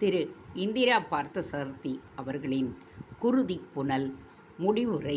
திரு இந்திரா பார்த்தசாரதி அவர்களின் குருதி புனல் முடிவுரை.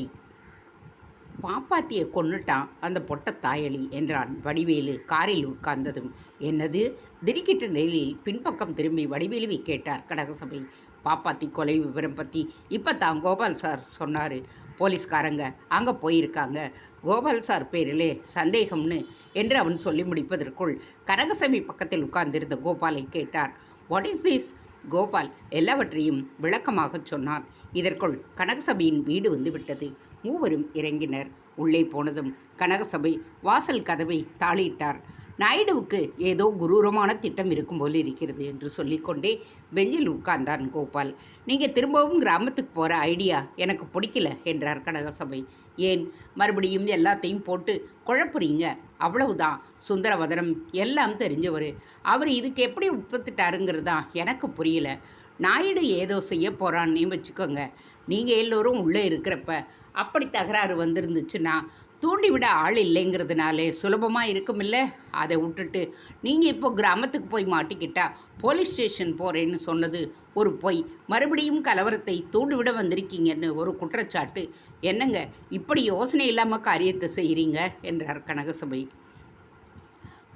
பாப்பாத்தியை கொன்னுட்டான் அந்த பொட்ட தாயலி என்றான். வடிவேலு காரில் உட்கார்ந்ததும் என்னது? திடுக்கிட்ட நிலையில் பின்பக்கம் திரும்பி வடிவேலுவை கேட்டார் கடகசபை பாப்பாத்தி கொலை விவரம் பற்றி இப்போ தான் கோபால் சார் சொன்னார். போலீஸ்காரங்க அங்கே போயிருக்காங்க. கோபால் சார் பேரிலே சந்தேகம்னு என்று அவன் சொல்லி முடிப்பதற்குள் கனகசபை பக்கத்தில் உட்கார்ந்திருந்த கோபாலை கேட்டார். வாட் இஸ் திஸ் கோபால் எல்லாவற்றையும் விளக்கமாகச் சொன்னார். இதற்குள் கனகசபையின் வீடு வந்துவிட்டது. மூவரும் இறங்கினர். உள்ளே போனதும் கனகசபை வாசல் கதவை தாளிட்டார். நாயுடுவுக்கு ஏதோ குரூரமான திட்டம் இருக்கும் போல் இருக்கிறது என்று சொல்லிக்கொண்டே பெஞ்சில் உட்கார்ந்தான் கோபால். நீங்கள் திரும்பவும் கிராமத்துக்கு போகிற ஐடியா எனக்கு பிடிக்கல என்றார் கனகசபை. ஏன்? மறுபடியும் எல்லாத்தையும் போட்டு குழப்புறீங்க. அவ்வளவுதான். சுந்தரவதனம் எல்லாம் தெரிஞ்சவர். அவர் இதுக்கு எப்படி உட்பத்துட்டாருங்கிறது தான் எனக்கு புரியல. நாயுடு ஏதோ செய்ய போகிறான்னே வச்சுக்கோங்க. நீங்கள் எல்லோரும் உள்ளே இருக்கிறப்ப அப்படி தகராறு வந்திருந்துச்சுன்னா தூண்டிவிட ஆள் இல்லைங்கிறதுனாலே சுலபமாக இருக்குமில்ல? அதை விட்டுட்டு நீங்கள் இப்போ கிராமத்துக்கு போய் மாட்டிக்கிட்டா போலீஸ் ஸ்டேஷன் போகிறேன்னு சொன்னது ஒரு பொய். மறுபடியும் கலவரத்தை தூண்டிவிட வந்திருக்கீங்கன்னு ஒரு குற்றச்சாட்டு. என்னங்க இப்படி யோசனை இல்லாமல் காரியத்தை செய்கிறீங்க என்றார் கனகசபை.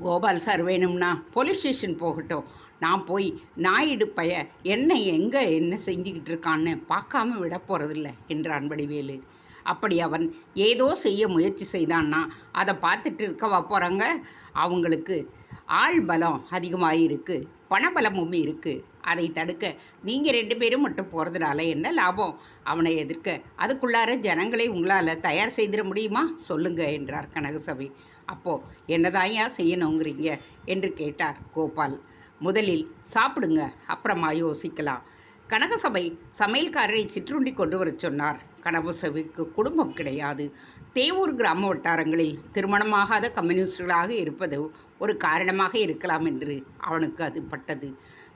கோபால் சார் வேணும்னா போலீஸ் ஸ்டேஷன் போகட்டும். நான் போய் நாயுடு பைய என்ன எங்கே என்ன செஞ்சுக்கிட்டு இருக்கான்னு பார்க்காம விட போகிறதில்ல என்றான் வடிவேலு அப்படி அவன் ஏதோ செய்ய முயற்சி செய்தான்னா அதை பார்த்துட்டு இருக்கவா போகிறாங்க அவங்களுக்கு ஆள் பலம் அதிகமாக இருக்குது பணபலமும் இருக்குது அதை தடுக்க நீங்கள் ரெண்டு பேரும் மட்டும் போகிறதுனால என்ன லாபம்? அவனை எதிர்க்க அதுக்குள்ளார ஜனங்களை உங்களால் தயார் செய்திட முடியுமா? சொல்லுங்கள் என்றார் கனகசபை. அப்போது என்னதாயா செய்யணுங்கிறீங்க? என்று கேட்டார் கோபால். முதலில் சாப்பிடுங்க அப்புறமா யோசிக்கலாம். கனகசபை சமையல்காரரை சிற்றுண்டி கொண்டு வரச் சொன்னார். கனகசபைக்கு குடும்பம் கிடையாது. தேவூர் கிராம வட்டாரங்களில் திருமணமாகாத கம்யூனிஸ்டுகளாக இருப்பது ஒரு காரணமாக இருக்கலாம் என்று அவனுக்கு அது பட்டது.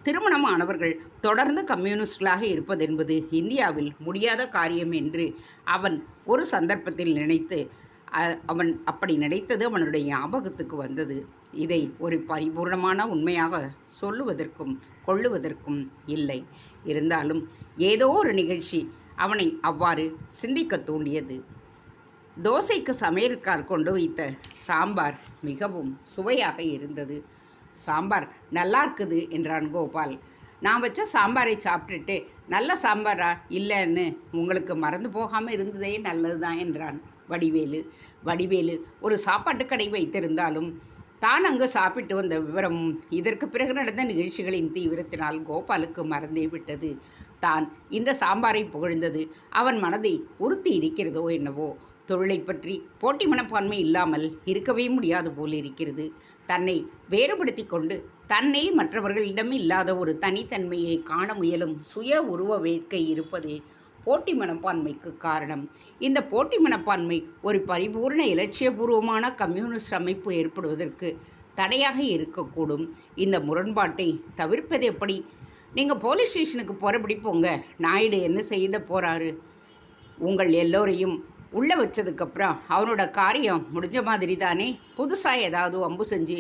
திருமணமானவர்கள் தொடர்ந்து கம்யூனிஸ்டுகளாக இருப்பது என்பது இந்தியாவில் முடியாத காரியம் என்று அவன் ஒரு சந்தர்ப்பத்தில் நினைத்து அவன் அப்படி நினைத்தது அவனுடைய ஞாபகத்துக்கு வந்தது. இதை ஒரு பரிபூர்ணமான உண்மையாக சொல்லுவதற்கும் கொள்ளுவதற்கும் இல்லை. இருந்தாலும் ஏதோ ஒரு நிகழ்ச்சி அவனை அவ்வாறு சிந்திக்க தூண்டியது. தோசைக்கு சமையற்கார் கொண்டு வைத்த சாம்பார் மிகவும் சுவையாக இருந்தது. சாம்பார் நல்லா இருக்குது என்றான் கோபால். நான் வச்ச சாம்பாரை சாப்பிட்டுட்டு நல்ல சாம்பாரா? இல்லைன்னு உங்களுக்கு மறந்து போகாமல் இருந்ததே நல்லது தான் என்றான் வடிவேலு. வடிவேலு ஒரு சாப்பாட்டு கடை வைத்திருந்தாலும் தான் அங்கு சாப்பிட்டு வந்த விவரமும் இதற்கு பிறகு நடந்த நிகழ்ச்சிகளின் தீவிரத்தினால் கோபாலுக்கு மறந்தே விட்டது. தான் இந்த சாம்பாரை புகழ்ந்தது. அவன் மனதை உறுத்தி இருக்கிறதோ என்னவோ. தொழிலை பற்றி போட்டி மனப்பான்மை இல்லாமல் இருக்கவே முடியாது போல் இருக்கிறது. தன்னை வேறுபடுத்தி கொண்டு தன்னை மற்றவர்களிடம் இல்லாத ஒரு தனித்தன்மையை காண முயலும் சுய உருவ வேட்கை இருப்பதே போட்டி மனப்பான்மைக்கு காரணம். இந்த போட்டி மனப்பான்மை ஒரு பரிபூர்ண இலட்சியபூர்வமான கம்யூனிஸ்ட் அமைப்பு ஏற்படுவதற்கு தடையாக இருக்கக்கூடும். இந்த முரண்பாட்டை தவிர்ப்பது எப்படி? நீங்கள் போலீஸ் ஸ்டேஷனுக்கு போகிறபடி போங்க. நாயுடு என்ன செய்த போகிறாரு உங்கள் எல்லோரையும் உள்ளே வச்சதுக்கப்புறம் அவனோட காரியம் முடிஞ்ச மாதிரி தானே? புதுசாக ஏதாவது அம்பு செஞ்சு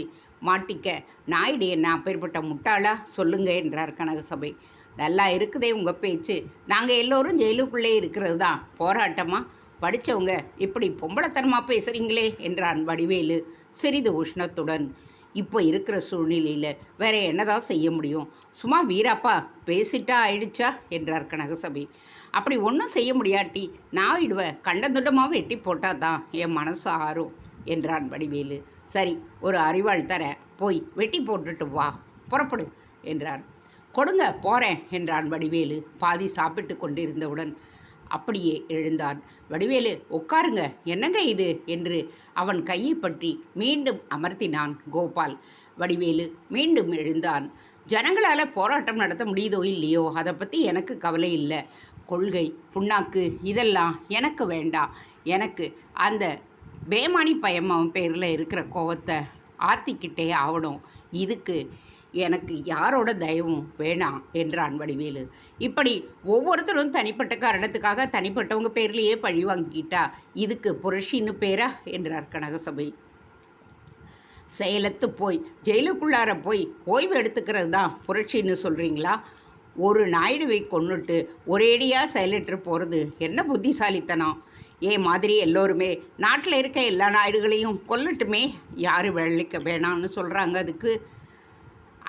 மாட்டிக்க நாயுடு என்ன அப்பேற்பட்ட முட்டாளா? சொல்லுங்க என்றார் கனகசபை நல்லா இருக்குதே உங்கள் பேச்சு. நாங்கள் எல்லோரும் ஜெயிலுக்குள்ளே இருக்கிறது தான் போராட்டமாக படித்தவங்க இப்படி பொம்பளைத்தனமாக பேசுகிறீங்களே என்றான் வடிவேலு சிறிது உஷ்ணத்துடன். இப்போ இருக்கிற சூழ்நிலையில் வேற என்னதான் செய்ய முடியும்? சும்மா வீராப்பா பேசிட்டா ஆயிடுச்சா? என்றார் கனகசபை. அப்படி ஒன்றும் செய்ய முடியாட்டி நான் இடுவேன் கண்டந்துண்டமாக வெட்டி போட்டால் தான் என் மனசு ஆறும் என்றான் வடிவேலு. சரி ஒரு அறிவாள் தர போய் வெட்டி போட்டுட்டு வா புறப்படு என்றார். கொடுங்க போகிறேன் என்றான் வடிவேலு. பாதி சாப்பிட்டு கொண்டிருந்தவுடன் அப்படியே எழுந்தான். வடிவேலு உட்காருங்க. என்னங்க இது? என்று அவன் கையை பற்றி மீண்டும் அமர்த்தினான் கோபால். வடிவேலு மீண்டும் எழுந்தான். ஜனங்களால் போராட்டம் நடத்த முடியுதோ இல்லையோ அதை பற்றி எனக்கு கவலை இல்லை. கொள்கை புண்ணாக்கு இதெல்லாம் எனக்கு வேண்டாம். எனக்கு அந்த பேமானி பயம் அவன் பேரில் இருக்கிற கோவத்தை ஆத்திக்கிட்டே ஆகணும் இதுக்கு எனக்கு யாரோட தயவும் வேணாம் என்றான் வடிவேலு இப்படி ஒவ்வொருத்தரும் தனிப்பட்ட காரணத்துக்காக தனிப்பட்டவங்க பேர்லேயே பழி வாங்கிக்கிட்டா இதுக்கு புரட்சின்னு பேரா? என்றார் கனகசபை. சேலத்து போய் ஜெயிலுக்குள்ளார போய் ஓய்வு எடுத்துக்கிறது தான் புரட்சின்னு சொல்கிறீங்களா ஒரு நாயுடுவை கொண்டுட்டு ஒரேடியாக செயலிட்டு போகிறது என்ன புத்திசாலித்தனம்? ஏ மாதிரி எல்லோருமே நாட்டில் இருக்க எல்லா நாயுடுகளையும் கொல்லட்டுமே? யார் வெள்ளிக்க வேணாம்னு சொல்கிறாங்க அதுக்கு.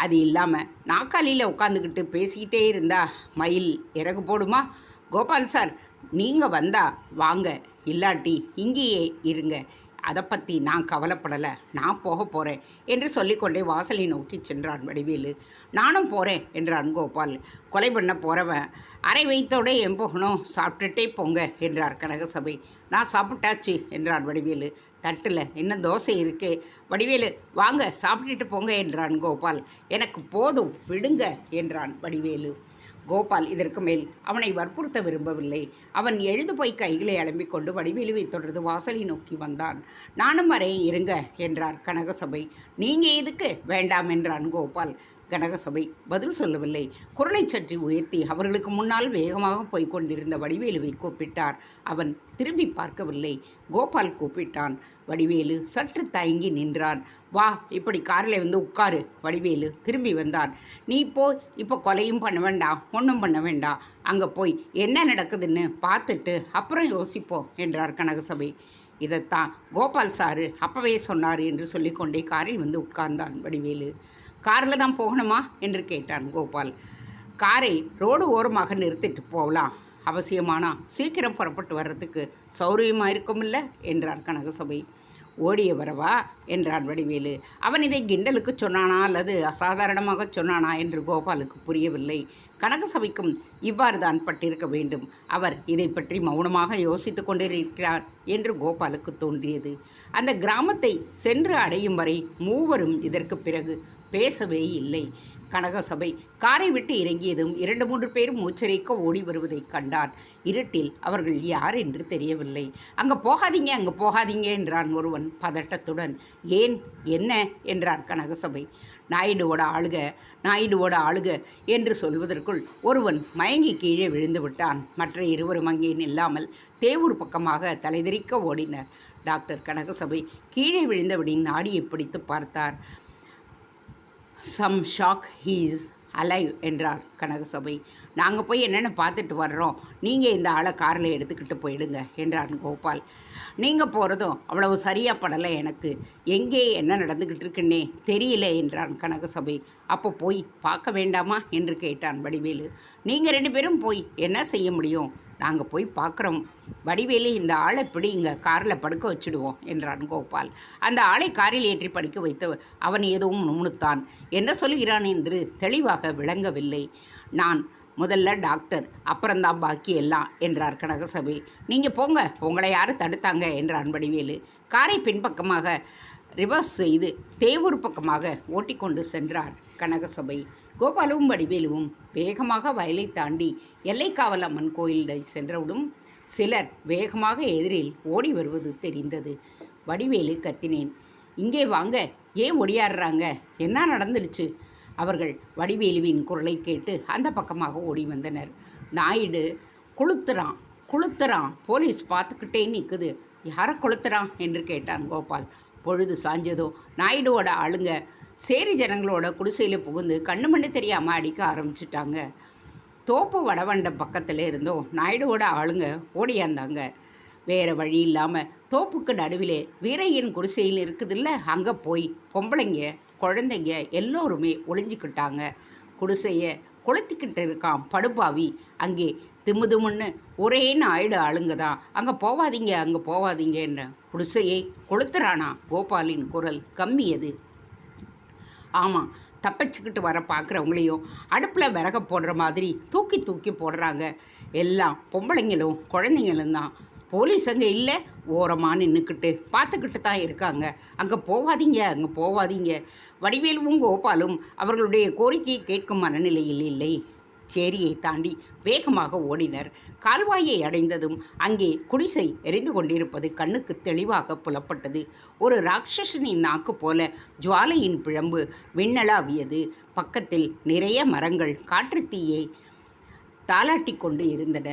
அது இல்லாமல் நாக்காளியில் உட்காந்துக்கிட்டு பேசிக்கிட்டே இருந்தா மயில் இறகு போடுமா? கோபால் சார் நீங்கள் வந்தா வாங்க. இல்லாட்டி இங்கேயே இருங்க. அதை பற்றி நான் கவலைப்படலை. நான் போக போகிறேன் என்று சொல்லிக்கொண்டே வாசலை நோக்கி சென்றான் வடிவேலு. நானும் போகிறேன் என்றான் கோபால். கொலை பண்ண போகிறவன் அரை வைத்தோட என் போகணும் சாப்பிட்டுட்டே போங்க என்றார் கனகசபை. நான் சாப்பிட்டாச்சு என்றான் வடிவேலு. தட்டில் என்ன தோசை இருக்கு? வடிவேலு வாங்க சாப்பிட்டுட்டு போங்க என்றான் கோபால். எனக்கு போதும் விடுங்க என்றான் வடிவேலு. கோபால் இதற்கு மேல் அவனை வற்புறுத்த விரும்பவில்லை. அவன் எழுந்து போய் கைகளை அலம்பிக் கொண்டு வடிவேலுவை தொடர்ந்து வாசலை நோக்கி வந்தான். நானும் வரேன் இருங்க என்றார் கனகசபை. நீங்க எதுக்கு? வேண்டாம் என்றான் கோபால். கனகசபை பதில் சொல்லவில்லை. குரலை சற்றி உயர்த்தி அவர்களுக்கு முன்னால் வேகமாக போய்க் கொண்டிருந்த வடிவேலுவை கூப்பிட்டார். அவன் திரும்பி பார்க்கவில்லை. கோபால் கூப்பிட்டான். வடிவேலு சற்று தயங்கி நின்றான். வா இப்படி காரில் வந்து உட்காரு. வடிவேலு திரும்பி வந்தான் நீ போய் இப்போ கொலையும் பண்ண வேண்டாம் ஒன்றும் பண்ண வேண்டாம் அங்கே போய் என்ன நடக்குதுன்னு பார்த்துட்டு அப்புறம் யோசிப்போம் என்றார் கனகசபை இதைத்தான் கோபால் சாரு அப்பவே சொன்னார் என்று சொல்லிக்கொண்டே காரில் வந்து உட்கார்ந்தான் வடிவேலு. காரில் தான் போகணுமா? என்று கேட்டான் கோபால். காரை ரோடு ஓரமாக நிறுத்திட்டு போகலாம் அவசியமானா சீக்கிரம் புறப்பட்டு வர்றதுக்கு சௌரியமாக இருக்குமில்ல என்றார் கனகசபை. ஓடிய வரவா? என்றான் வடிவேலு. அவன் இதை கிண்டலுக்கு சொன்னானா அல்லது அசாதாரணமாக சொன்னானா என்று கோபாலுக்கு புரியவில்லை. கனகசபைக்கும் இவ்வாறு தான் பட்டிருக்க வேண்டும். அவர் இதை பற்றி மௌனமாக யோசித்து கொண்டிருக்கிறார் என்று கோபாலுக்கு தோன்றியது. அந்த கிராமத்தை சென்று அடையும் வரை மூவரும் இதற்கு பிறகு பேசவே இல்லை. கனகசபை காரை விட்டு இறங்கியதும் இரண்டு மூன்று பேரும் மூச்சரிக்க ஓடி வருவதைக் கண்டான். இருட்டில் அவர்கள் யார் என்று தெரியவில்லை. அங்கே போகாதீங்க அங்கே போகாதீங்க என்றான் ஒருவன் பதட்டத்துடன். ஏன்? என்ன? என்றார் கனகசபை நாயுடுவோட ஆளுக நாயுடுவோட ஆளுக என்று சொல்வதற்குள் ஒருவன் மயங்கி கீழே விழுந்து விட்டான். மற்ற இருவரும் அங்கே நில்லாமல் தேவூர் பக்கமாக தலைதெறிக்க ஓடினர். டாக்டர் கனகசபை கீழே விழுந்தபடி நாடியை பிடித்து பார்த்தார். சம் ஷாக் ஹீஸ் அலைவ் என்றார் கனகசபை. நாங்கள் போய் என்னென்ன பார்த்துட்டு வர்றோம். நீங்கள் இந்த ஆளை காரில் எடுத்துக்கிட்டு போயிடுங்க என்றான் கோபால். நீங்கள் போகிறதும் அவ்வளவு சரியாக படலை எனக்கு. எங்கே என்ன நடந்துக்கிட்டு இருக்குன்னே தெரியல என்றான் கனகசபை. அப்போ போய் பார்க்க வேண்டாமா? என்று கேட்டான் வடிவேலு. நீங்கள் ரெண்டு பேரும் போய் என்ன செய்ய முடியும்? நாங்கள் போய் பார்க்குறோம் வடிவேலு இந்த ஆளை இப்படி இங்கே காரில் படுக்க வச்சுடுவோம் என்றான் கோபால். அந்த ஆளை காரில் ஏற்றி படிக்க வைத்து அவன் எதுவும் நுணுத்தான் என்ன சொல்கிறான் என்று தெளிவாக விளங்கவில்லை. நான் முதல்ல டாக்டர் அப்புறம்தான் பாக்கி எல்லாம் என்றார் கனகசபை. நீங்கள் போங்க உங்களை யார் தடுத்தாங்க என்றான் வடிவேலு. காரை பின்பக்கமாக ரிவர்ஸ் செய்து தேவூர் பக்கமாக ஓட்டிக்கொண்டு சென்றார் கனகசபை. கோபாலுவும் வடிவேலுவும் வேகமாக வயலை தாண்டி எல்லைக்காவல் அம்மன் கோயிலை சென்றவுடன் சிலர் வேகமாக எதிரில் ஓடி வருவது தெரிந்தது. வடிவேலு கத்தினேன் இங்கே வாங்க ஏன் ஒடியாடுறாங்க? என்ன நடந்துடுச்சு? அவர்கள் வடிவேலுவின் குரலை கேட்டு அந்த பக்கமாக ஓடி வந்தனர். நாயுடு கொளுத்துறான் கொளுத்துறான் போலீஸ் பார்த்துக்கிட்டே நிற்குது யாரை கொளுத்துறான்? என்று கேட்டான் கோபால். பொழுது சாஞ்சதோ? நாயுடுவோட ஆளுங்க சேரி ஜனங்களோட குடிசையில் புகுந்து கண்ணு மண்ணு தெரியாமல் அடிக்க ஆரம்பிச்சிட்டாங்க. தோப்பு வடவண்ட பக்கத்தில் இருந்தோம் நாயுடுவோட ஆளுங்க ஓடியாந்தாங்க. வேறு வழி இல்லாமல் தோப்புக்கு நடுவிலே வீரையின் குடிசையில் இருக்குதுல்ல அங்கே போய் பொம்பளைங்க குழந்தைங்க எல்லோருமே ஒளிஞ்சிக்கிட்டாங்க. குடிசையை கொளுத்திக்கிட்டு இருக்கான் படுபாவி. அங்கே திமுதுமுன்னு ஒரே நாயுடு ஆளுங்க தான். அங்கே போவாதீங்க அங்கே போவாதீங்க குடிசையை கொளுத்துறானா கோபாலின் குரல் கம்மியது. ஆமாம் தப்பிச்சுக்கிட்டு வர பார்க்குறவங்களையும் அடுப்பில் விறக போடுற மாதிரி தூக்கி தூக்கி போடுறாங்க. எல்லாம் பொம்பளைங்களும் குழந்தைங்களும் தான். போலீஸ் அங்கே இல்லை ஓரமாக நின்றுக்கிட்டு பார்த்துக்கிட்டு தான் இருக்காங்க. அங்கே போவாதீங்க அங்கே போவாதீங்க. வடிவேலுவும் கோபாலும் அவர்களுடைய கோரிக்கையை கேட்கும் மனநிலையில் இல்லை. சேரியை தாண்டி வேகமாக ஓடினர். கால்வாயை அடைந்ததும் அங்கே குடிசை எரிந்து கொண்டிருப்பது கண்ணுக்கு தெளிவாக புலப்பட்டது. ஒரு ராட்சசனின் நாக்கு போல ஜுவாலையின் பிழம்பு விண்ணலாவியது பக்கத்தில் நிறைய மரங்கள் காற்று தீயை தாளாட்டி கொண்டு இருந்தன.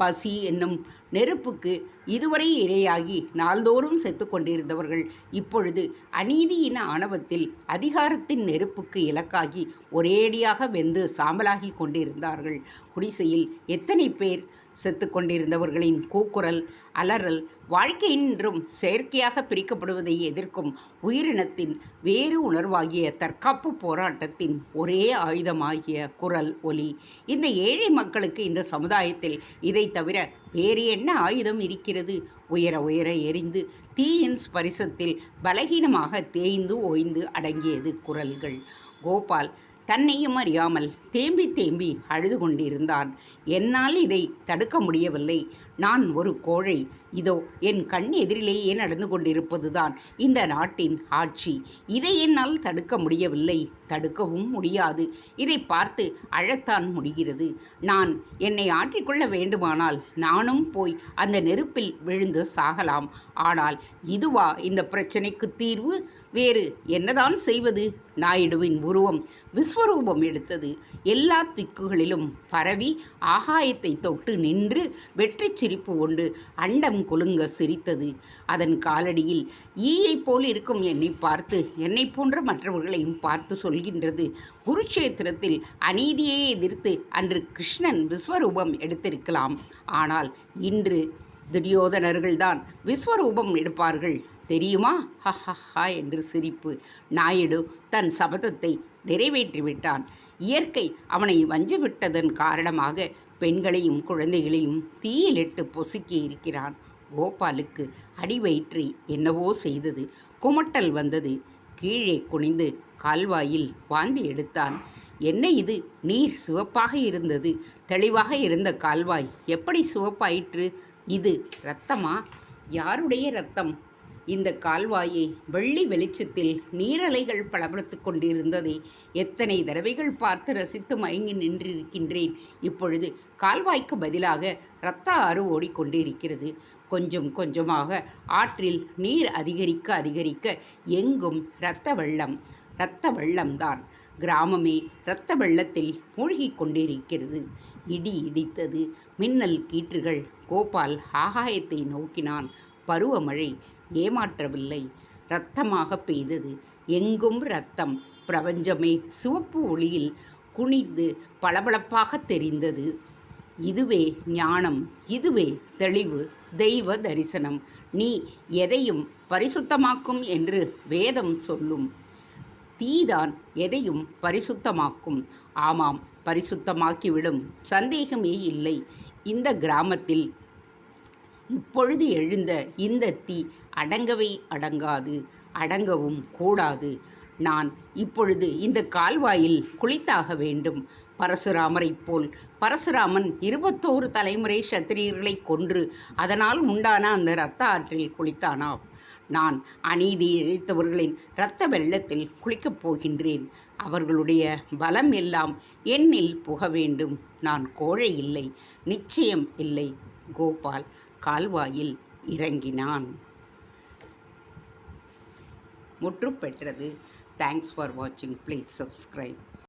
பசி என்னும் நெருப்புக்கு இதுவரை இரையாகி நாள்தோறும் செத்து கொண்டிருந்தவர்கள் இப்பொழுது அநீதியின் ஆணவத்தில் அதிகாரத்தின் நெருப்புக்கு இலக்காகி ஒரேடியாக வெந்து சாம்பலாகி கொண்டிருந்தார்கள். குடிசையில் எத்தனை பேர் செத்து கொண்டிருந்தவர்களின் கூக்குரல் அலறல் வாழ்க்கையின்றும் செயற்கையாக பிரிக்கப்படுவதை எதிர்க்கும் உயிரினத்தின் வேறு உணர்வாகிய தற்காப்பு போராட்டத்தின் ஒரே ஆயுதமாகிய குரல் ஒலி. இந்த ஏழை மக்களுக்கு இந்த சமுதாயத்தில் இதை தவிர வேறு என்ன ஆயுதம் இருக்கிறது? உயர உயர எரிந்து தீயின் ஸ்பரிசத்தில் பலகீனமாக தேய்ந்து ஓய்ந்து அடங்கியது குரல்கள். கோபால் தன்னையும் அறியாமல் தேம்பி தேம்பி அழுது கொண்டிருந்தான். என்னால் இதை தடுக்க முடியவில்லை. நான் ஒரு கோழை. இதோ என் கண் எதிரிலேயே நடந்து கொண்டிருப்பதுதான் இந்த நாட்டின் ஆட்சி. இதை என்னால் தடுக்க முடியவில்லை. தடுக்கவும் முடியாது. இதை பார்த்து அழத்தான் முடிகிறது. நான் என்னை ஆற்றிக்கொள்ள வேண்டுமானால் நானும் போய் அந்த நெருப்பில் விழுந்து சாகலாம். ஆனால் இதுவா இந்த பிரச்சனைக்கு தீர்வு? வேறு என்னதான் செய்வது? நாயுடுவின் உருவம் விஸ்வரூபம் எடுத்தது. எல்லா திக்குகளிலும் பரவி ஆகாயத்தை தொட்டு நின்று வெற்றி சிரிப்பு கொண்டு அண்டம் குலுங்க சிரித்தது. அதன் காலடியில் ஈயை போல் இருக்கும் என்னை பார்த்து என்னை போன்ற மற்றவர்களையும் பார்த்து சொல்கின்றது. குருக்ஷேத்திரத்தில் அநீதியை எதிர்த்து அன்று கிருஷ்ணன் விஸ்வரூபம் எடுத்திருக்கலாம். ஆனால் இன்று துரியோதனர்கள்தான் விஸ்வரூபம் எடுப்பார்கள். தெரியுமா? ஹஹா என்று சிரிப்பு. நாயுடு தன் சபதத்தை நிறைவேற்றிவிட்டான். இயற்கை அவனை வஞ்சிவிட்டதன் காரணமாக பெண்களையும் குழந்தைகளையும் தீயிலிட்டு பொசுக்கி இருக்கிறான். கோபாலுக்கு அடிவயிற்றி என்னவோ செய்தது. குமட்டல் வந்தது. கீழே குனிந்து கால்வாயில் வாந்தி எடுத்தான். என்ன இது? நீர் சிவப்பாக இருந்தது. தெளிவாக இருந்த கால்வாய். எப்படி சிவப்பாயிற்று? இது இரத்தமா யாருடைய இரத்தம் இந்த கால்வாயை வெள்ளி வெளிச்சத்தில் நீரலைகள் பளபளத்து கொண்டிருந்ததை எத்தனை தடவைகள் பார்த்து ரசித்து மயங்கி நின்றிருக்கின்றேன். இப்பொழுது கால்வாய்க்கு பதிலாக இரத்த ஆறு ஓடிக்கொண்டிருக்கிறது. கொஞ்சம் கொஞ்சமாக ஆற்றில் நீர் அதிகரிக்க அதிகரிக்க எங்கும் இரத்த வெள்ளம் இரத்த வெள்ளம்தான். கிராமமே இரத்த வெள்ளத்தில் மூழ்கிக் கொண்டிருக்கிறது. இடி இடித்தது. மின்னல் கீற்றுகள். கோபால் ஆகாயத்தை நோக்கினான். பருவமழை. ஏமாற்றவில்லை. இரத்தமாக பெய்தது. எங்கும் இரத்தம். பிரபஞ்சமே சிவப்பு ஒளியில் குனிந்து பளபளப்பாக தெரிந்தது. இதுவே ஞானம். இதுவே தெளிவு. தெய்வ தரிசனம். நீ எதையும் பரிசுத்தமாக்கும் என்று வேதம் சொல்லும். தீதான் எதையும் பரிசுத்தமாக்கும். ஆமாம் பரிசுத்தமாக்கிவிடும். சந்தேகமே இல்லை. இந்த கிராமத்தில் இப்பொழுது எழுந்த இந்த தீ அடங்கவே அடங்காது அடங்கவும் கூடாது. நான் இப்பொழுது இந்த கால்வாயில் குளித்தாக வேண்டும். பரசுராமரைப் போல் பரசுராமன் இருபத்தோரு தலைமுறை சத்திரியர்களை கொன்று அதனால் உண்டான அந்த இரத்த ஆற்றில் குளித்தானா நான் அநீதி இழைத்தவர்களின் இரத்த வெள்ளத்தில் குளிக்கப் போகின்றேன். அவர்களுடைய பலம் எல்லாம் என்னில் புக வேண்டும் நான் கோழை இல்லை நிச்சயம் இல்லை. கோபால் கால்வாயில் இறங்கினான். முற்று பெற்றது தேங்க்ஸ் ஃபார் வாட்சிங் ப்ளீஸ் சப்ஸ்கிரைப்